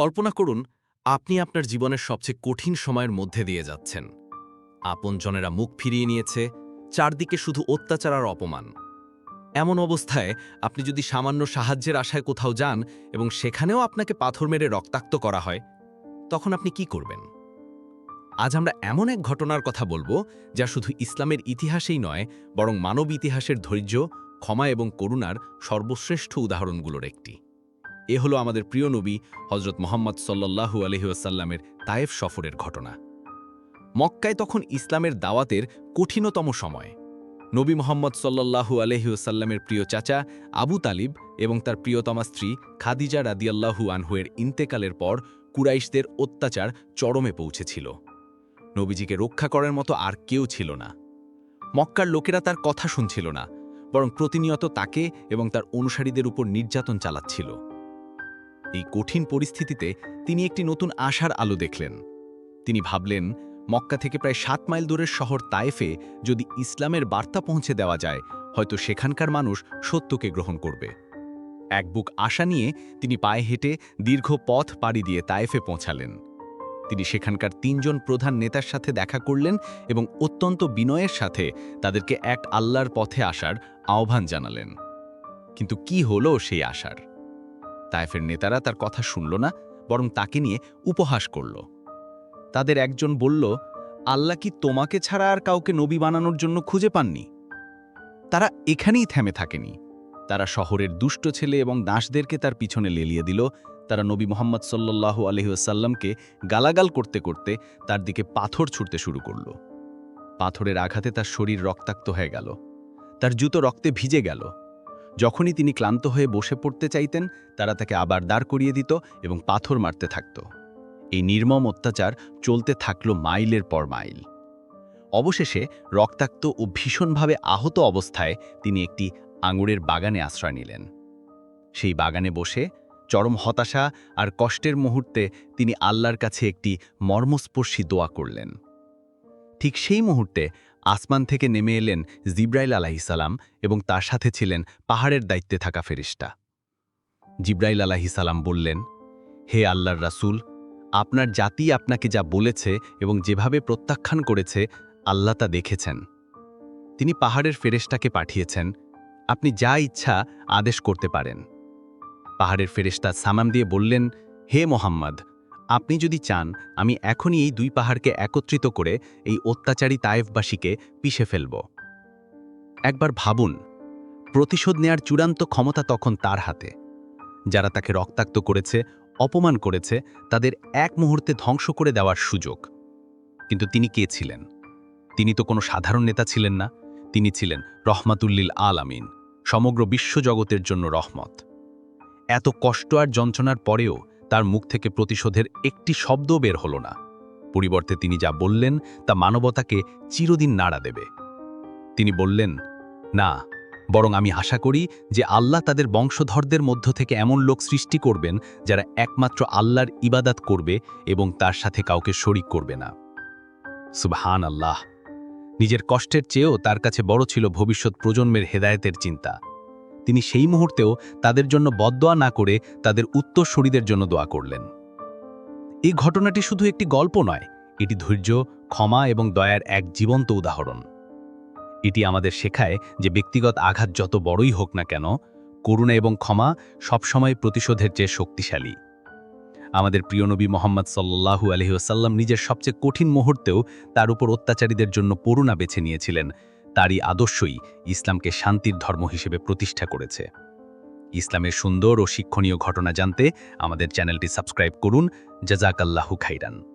কল্পনা করুন, আপনি আপনার জীবনের সবচেয়ে কঠিন সময়ের মধ্যে দিয়ে যাচ্ছেন। আপনজনেরা মুখ ফিরিয়ে নিয়েছে, চারদিকে শুধু অত্যাচার আর অপমান। এমন অবস্থায় আপনি যদি সামান্য সাহায্যের আশায় কোথাও যান এবং সেখানেও আপনাকে পাথর মেরে রক্তাক্ত করা হয়, তখন আপনি কি করবেন? আজ আমরা এমন এক ঘটনার কথা বলব, যা শুধু ইসলামের ইতিহাসেই নয়, বরং মানব ইতিহাসের ধৈর্য, ক্ষমা এবং করুণার সর্বশ্রেষ্ঠ উদাহরণগুলোর একটি। এ হলো আমাদের প্রিয় নবী হজরত মোহাম্মদ সাল্লাল্লাহু আলহিউসাল্লামের তায়েফ সফরের ঘটনা। মক্কায় তখন ইসলামের দাওয়াতের কঠিনতম সময়। নবী মোহাম্মদ সাল্লাল্লাহু আলহিউসাল্লামের প্রিয় চাচা আবু তালিব এবং তার প্রিয়তমা স্ত্রী খাদিজা রাদিয়াল্লাহু আনহুয়ের ইন্তেকালের পর কুরাইশদের অত্যাচার চরমে পৌঁছেছিল। নবীজিকে রক্ষা করার মতো আর কেউ ছিল না। মক্কার লোকেরা তার কথা শুনছিল না, বরং প্রতিনিয়ত তাকে এবং তার অনুসারীদের উপর নির্যাতন চালাচ্ছিল। এই কঠিন পরিস্থিতিতে তিনি একটি নতুন আশার আলো দেখলেন। তিনি ভাবলেন, মক্কা থেকে প্রায় সাত মাইল দূরের শহর তায়েফে যদি ইসলামের বার্তা পৌঁছে দেওয়া যায়, হয়তো সেখানকার মানুষ সত্যকে গ্রহণ করবে। এক বুক আশা নিয়ে তিনি পায়ে হেঁটে দীর্ঘ পথ পাড়ি দিয়ে তায়েফে পৌঁছালেন। তিনি সেখানকার তিনজন প্রধান নেতার সাথে দেখা করলেন এবং অত্যন্ত বিনয়ের সাথে তাদেরকে এক আল্লাহর পথে আসার আহ্বান জানালেন। কিন্তু কি হলো সেই আশার? তায়েফের নেতারা তার কথা শুনল না, বরং তাকে নিয়ে উপহাস করল। তাদের একজন বলল, আল্লাহ কি তোমাকে ছাড়া আর কাউকে নবী বানানোর জন্য খুঁজে পাননি? তারা এখানেই থেমে থাকেনি। তারা শহরের দুষ্ট ছেলে এবং দাসদেরকে তার পিছনে লেলিয়ে দিল। তারা নবী মোহাম্মদ সাল্লাল্লাহু আলহিউসাল্লামকে গালাগাল করতে করতে তার দিকে পাথর ছুটতে শুরু করল। পাথরের আঘাতে তার শরীর রক্তাক্ত হয়ে গেল। তার জুতো রক্তে ভিজে গেল। যখনই তিনি ক্লান্ত হয়ে বসে পড়তে চাইতেন, তারা তাকে আবার দাঁড় করিয়ে দিত এবং পাথর মারতে থাকত। এই নির্মম অত্যাচার চলতে থাকল মাইলের পর মাইল। অবশেষে রক্তাক্ত ও ভীষণভাবে আহত অবস্থায় তিনি একটি আঙুরের বাগানে আশ্রয় নিলেন। সেই বাগানে বসে চরম হতাশা আর কষ্টের মুহূর্তে তিনি আল্লাহর কাছে একটি মর্মস্পর্শী দোয়া করলেন। ঠিক সেই মুহূর্তে আসমান থেকে নেমে এলেন জিব্রাইল আলাহিসাল্লাম এবং তার সাথে ছিলেন পাহাড়ের দায়িত্বে থাকা ফেরিস্তা। জিব্রাইল আলাহিসাল্লাম বললেন, হে আল্লাহর রাসূল, আপনার জাতি আপনাকে যা বলেছে এবং যেভাবে প্রত্যাখ্যান করেছে, আল্লাহ তা দেখেছেন। তিনি পাহাড়ের ফেরেশতাকে পাঠিয়েছেন, আপনি যা ইচ্ছা আদেশ করতে পারেন। পাহাড়ের ফেরেশতা সামাম দিয়ে বললেন, হে মোহাম্মদ আপনি যদি চান, আমি এখনই এই দুই পাহাড়কে একত্রিত করে এই অত্যাচারী তায়েফবাসীকে পিষে ফেলব। একবার ভাবুন, প্রতিশোধ নেয়ার চূড়ান্ত ক্ষমতা তখন তার হাতে। যারা তাকে রক্তাক্ত করেছে, অপমান করেছে, তাদের এক মুহূর্তে ধ্বংস করে দেওয়ার সুযোগ। কিন্তু তিনি কে ছিলেন? তিনি তো কোনো সাধারণ নেতা ছিলেন না। তিনি ছিলেন রহমাতুল্লিল আল আমিন সমগ্র বিশ্বজগতের জন্য রহমত। এত কষ্ট আর যন্ত্রণার পরেও তার মুখ থেকে প্রতিশোধের একটি শব্দ বের হল না। পরিবর্তে তিনি যা বললেন, তা মানবতাকে চিরদিন নাড়া দেবে। তিনি বললেন, না, বরং আমি আশা করি যে আল্লাহ তাদের বংশধরদের মধ্য থেকে এমন লোক সৃষ্টি করবেন, যারা একমাত্র আল্লাহর ইবাদাত করবে এবং তার সাথে কাউকে শরিক করবে না। সুবহান আল্লাহ নিজের কষ্টের চেয়েও তার কাছে বড় ছিল ভবিষ্যৎ প্রজন্মের হেদায়েতের চিন্তা। তিনি সেই মুহূর্তেও তাদের জন্য বদদোয়া না করে তাদের উত্তরসূরিদের জন্য দোয়া করলেন। এই ঘটনাটি শুধু একটি গল্প নয়, এটি ধৈর্য, ক্ষমা এবং দয়ার এক জীবন্ত উদাহরণ। এটি আমাদের শেখায় যে ব্যক্তিগত আঘাত যত বড়ই হোক না কেন, করুণা এবং ক্ষমা সবসময় প্রতিশোধের চেয়ে শক্তিশালী। আমাদের প্রিয় নবী মোহাম্মদ সাল্লাহু আলহিউসাল্লাম নিজের সবচেয়ে কঠিন মুহূর্তেও তার উপর অত্যাচারীদের জন্য করুণা বেছে নিয়েছিলেন। তারই আদর্শই ইসলামকে শান্তির ধর্ম হিসেবে প্রতিষ্ঠা করেছে। ইসলামের সুন্দর ও শিক্ষণীয় ঘটনা জানতে আমাদের চ্যানেলটি সাবস্ক্রাইব করুন। জাজাকাল্লাহু খাইরান।